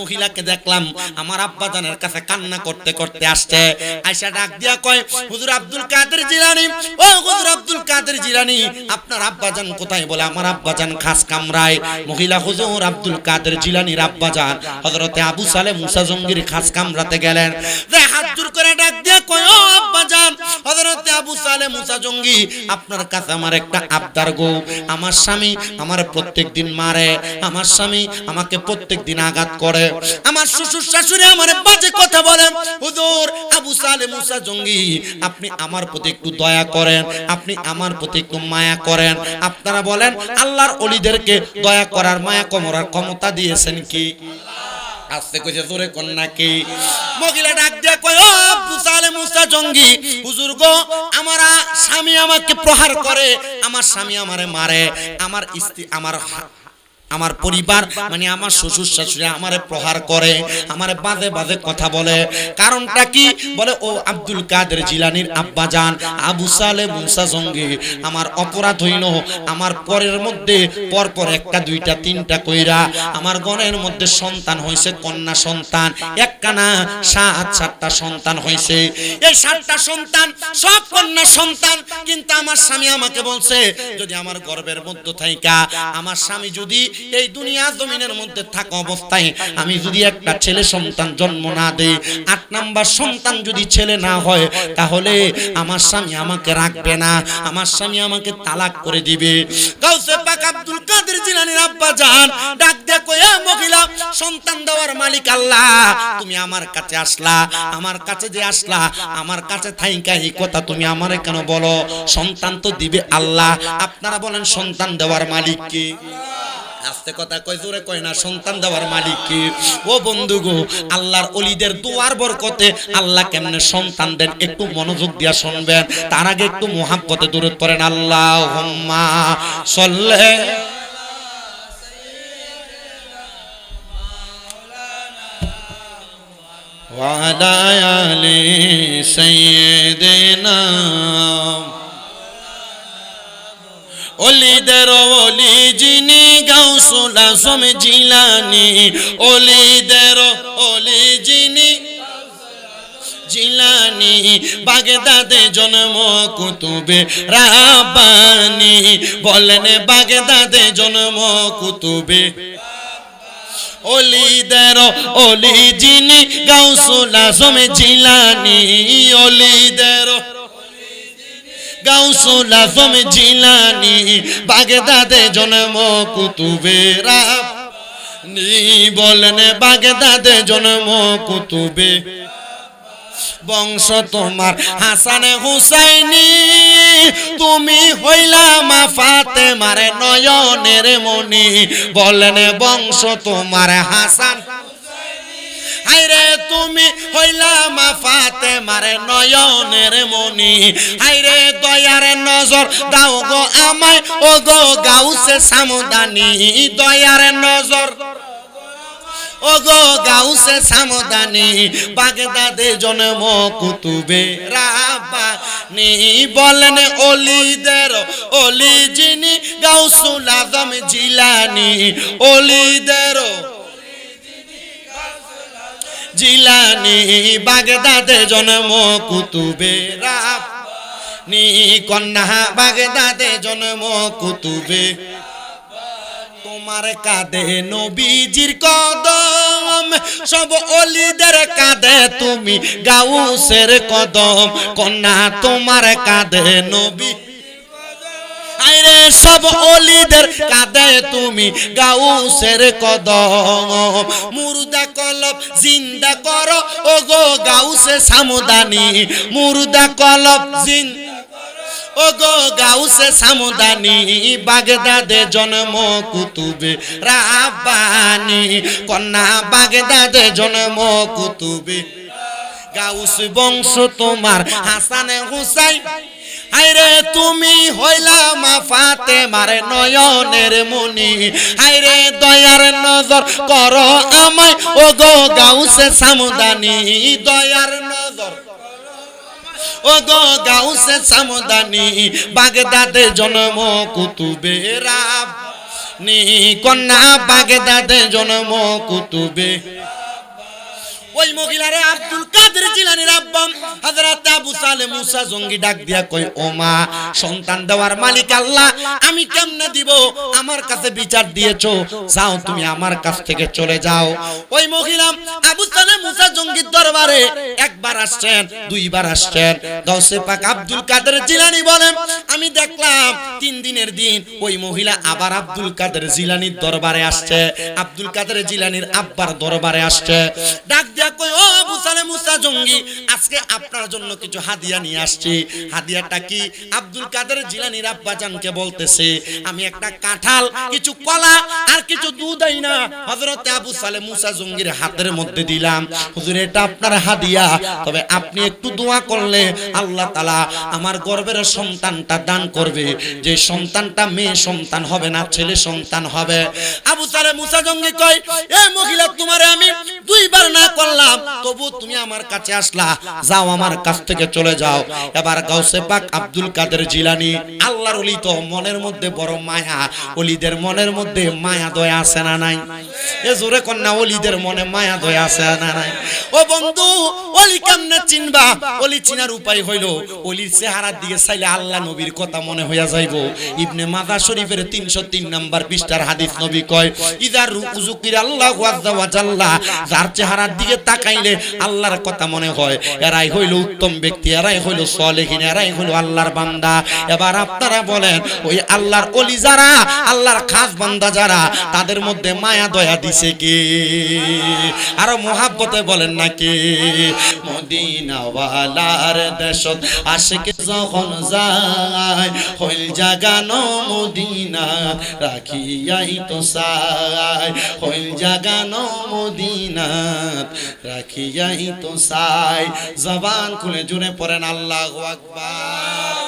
মহিলাকে দেখলাম, আমার আব্বা জানের কাছে কান্না করতে করতে আসছে। আয়সা ডাক দিয়া কয়, হুজুর আব্দুল কাদের জিলানি? ও হুজুর আব্দুল কাদের জিলানি, আপনার আব্বা জান কোথায়? বলে, আমার আব্বা জান খাস কামরায়। মহিলা হুজুর আব্দুল কাদের জিলানির আব্বা জান হযরতে আবু সালে মুসা জঙ্গির খাস কামরাতে গেলেন। যে হাত জোর করে ডাক দিয়া কয়, ও আব্বা জান, হযরতে আবু সালে মুসা জঙ্গি, আপনার কাছে আমার একটা আবদার গো। আমার স্বামী আমার মারে, আমার স্বামী আমাকে প্রত্যেক দিন আঘাত করে। আমার শ্বশুর শাশুড়ি বাজে কথা বলে। হুজুর, আবু মুসা জঙ্গি, আপনি আমার প্রতি একটু দয়া করেন, আপনি আমার প্রতি একটু মায়া করেন। আপনারা বলেন, আল্লাহর অলিদেরকে দয়া করার মায়া কমরার ক্ষমতা দিয়েছেন কি? আসতে কইছে, জোরে কন্যা কি মহিলা ডাক দিয়ে কয়, ও পুসালে মুসা জঙ্গি, হুজুর গো, আমার স্বামী আমাকে প্রহার করে, আমার স্বামী আমারে মারে, আমার স্ত্রী, আমার আমার পরিবার মানে আমার শ্বশুর শাশুড়ি আমারে প্রহার করে, আমারে বাজে বাজে কথা বলে। কারণটা কি? বলে, ও আব্দুল কাদের জিলানির আব্বা জান আবু সালে মুসা জঙ্গি, আমার অপরাধ হইল, আমার পরের মধ্যে পরপর একটা, দুইটা, তিনটা কইরা আমার গণের মধ্যে সন্তান হয়েছে কন্যা সন্তান, একখানা, সাত, সাতটা সন্তান হয়েছে এই সাতটা সন্তান সব কন্যা সন্তান, কিন্তু আমার স্বামী আমাকে বলছে, যদি আমার গর্বের মধ্যে থাইকা, আমার স্বামী যদি এই দুনিয়া জমিনের মধ্যে থাকা অবস্থায় আমি যদি একটা ছেলে সন্তান জন্ম না দেই, আট নাম্বার সন্তান যদি ছেলে না হয়, তাহলে আমার স্বামী আমাকে রাখবে না, আমার স্বামী আমাকে তালাক করে দিবে। গাউসে পাক আব্দুল কাদের জিলানির আব্বা জান, ডাক দিয়ে কয়ে মহিলা, সন্তান দেওয়ার মালিক আল্লাহ, তুমি আমার কাছে আসলা, আমার কাছে যে আসলা, আমার কাছে থাইকা এই কথা তুমি আমারে কেন বলো? সন্তান তো দিবে আল্লাহ, আপনারা বলেন সন্তান দেওয়ার মালিক কে? আস্তে কথা কয় জোরে কয় না সন্তান দেওয়ার মালিক কে ও বন্ধু গো আল্লাহর অলিদের দুয়ার বরকতে আল্লাহ কেমনে সন্তান দেন একটু মনোযোগ দিয়া শুনবেন তার আগে একটু মোহাব্বতে দূরে পড়েন আল্লাহ হুম্মা সল্লে وعلى آل سيدنا অলিদের অলি যিনি গাউসুল আজম জিলানি অলিদের অলি যিনি জিলানি, বাগদাদে জন্ম কুতুবে রাব্বানি, বলেন বাগদাদে জন্ম কুতুবে। অলিদের অলি যিনি গাউসুল আজম জিলানি অলিদের গাউসুল আজম জিলানি, বাগদাদে জন্ম কুতুবে নি বলেন বাগদাদে জন্ম কুতুবে বংশ তোমার হাসানে হুসাইনি, তুমি হইলা মা ফাতে মারে নয়নের মনি বলেন বংশ তোমার হাসান তুমি হইলা মা ফাতে মারে নয়নের মনি হাইরে দয়ার নজর দাও গো আমায়, ও গো গাউসে সামদানি। দয়ার নজর ও গো গাউসে সামদানি। বাগদাদে জন্ম কুতুবে রাব্বানি। বলেন অলিদের, অলি যিনি গাউসুল আজম জিলানি। অলিদের জিলানি বাগদাদে জন্ম কুতুবে রাব। নি কন্যা বাগদাদে জন্ম কুতুবে। তোমার কাঁধে নবীজির কদম, সব অলিদের কাঁধে তুমি গাউসের কদম। কন্যা, তোমার কাঁধে নবী আইরে সব অলিদের কাঁধে তুমি গাউসের কদম। মুর্দা কলব জিন্দা করো ও গো গাউসে সামদানি। মুর্দা কলব জিন্দা ও গো গাউসে সামদানি। বাগদাদে জন্ম কুতুবে রাব্বানি। কন্যা বাগদাদে জন্ম কুতুবে। গাউস বংশ তোমার হাসানে হুসাই হাইরে তুমি হইলা মা ফাতে মারে নয়নের মনি। হাইরে দয়ার নজর করো আমায় ও গো গাউসে সামদানি। দয়ার নজর ও গো গাউসে সামদানি। বাগদাদে জন্ম কুতুবে রাব। নি কন্যা বাগদাদে জন্ম কুতুবে ওই মহিলারে আব্দুল কাদের জিলানির আব্বা। হযরত আবু সালে মুসা জঙ্গি ডাক দিয়া কই ও মা, সন্তান দেওয়ার মালিক আল্লাহ, আমি কেমনে দিব? আমার কাছে বিচার দিয়েছ। যাও, তুমি আমার কাছ থেকে চলে যাও। ওই মহিলা আবু সালে মুসা জঙ্গির দরবারে একবার আসছেন, দুইবার আসছেন। গাউসে পাক আব্দুল কাদের জিলানি বলেন আমি দেখলাম তিন দিনের দিন ওই মহিলা আবার আব্দুল কাদের জিলানির দরবারে আসছে। আব্দুল কাদের জিলানির আব্বার দরবারে আসছে। ডাক দিয়া হাতের মধ্যে দিলাম। হুজুর, এটা আপনার হাদিয়া। তবে আপনি একটু দোয়া করলে আল্লাহ আমার গর্বের সন্তানটা দান করবে। যে সন্তানটা মেয়ে সন্তান হবে না, ছেলে সন্তান হবে। আবু সালে মুসা জঙ্গি কয়, এ মহিলা, তোমারে আমি দুইবার না করলাম তবু তুমি আমার কাছে আসলা, যাও আমার কাছ থেকে চলে যাও। এবার গাউসে পাক আব্দুল কাদের জিলানি, আল্লাহর ওলি তো মনের মধ্যে বড় মায়া, ওলিদের মনের মধ্যে মায়া দয়া আছে না নাই? এ জোরে কন্যা, ওলিদের মনে মায়া দয়া আছে না নাই? ও বন্ধু, ওলি কেমনে চিনবা? ওলি চিনার উপায় হইল, ওলির চেহারার দিকে চাইলে আল্লাহ নবীর কথা মনে হইয়া যাইব। ইবনে মাদা শরীফের 303 নাম্বার পৃষ্ঠার হাদিস নবী কয় ইদার উজুকির আল্লাহ যার চেহারার দিকে তাকাইলে আল্লাহর কথা মনে হয়। এরাই হইল উত্তম ব্যক্তি, এরাই হইল সলেহিন, এরাই হইল আল্লাহর বান্দা। এবার আপনারা বলেন, ওই আল্লাহর অলি যারা, আল্লাহর খাস বান্দা যারা, তাদের মধ্যে মায়া, দয়া দিছে কি? আরও মোহাব্বতে বলেন নাকি মদিনাওয়ালার দেশত আশিক যখন যায়, হইল জাগানো মদিনা, রাখিয়াই তো সাই হইল জাগানো মদিনা রাখিয়াই তো সাই। জবান খুলে জুড়ে পড়েন আল্লাহ আকবার।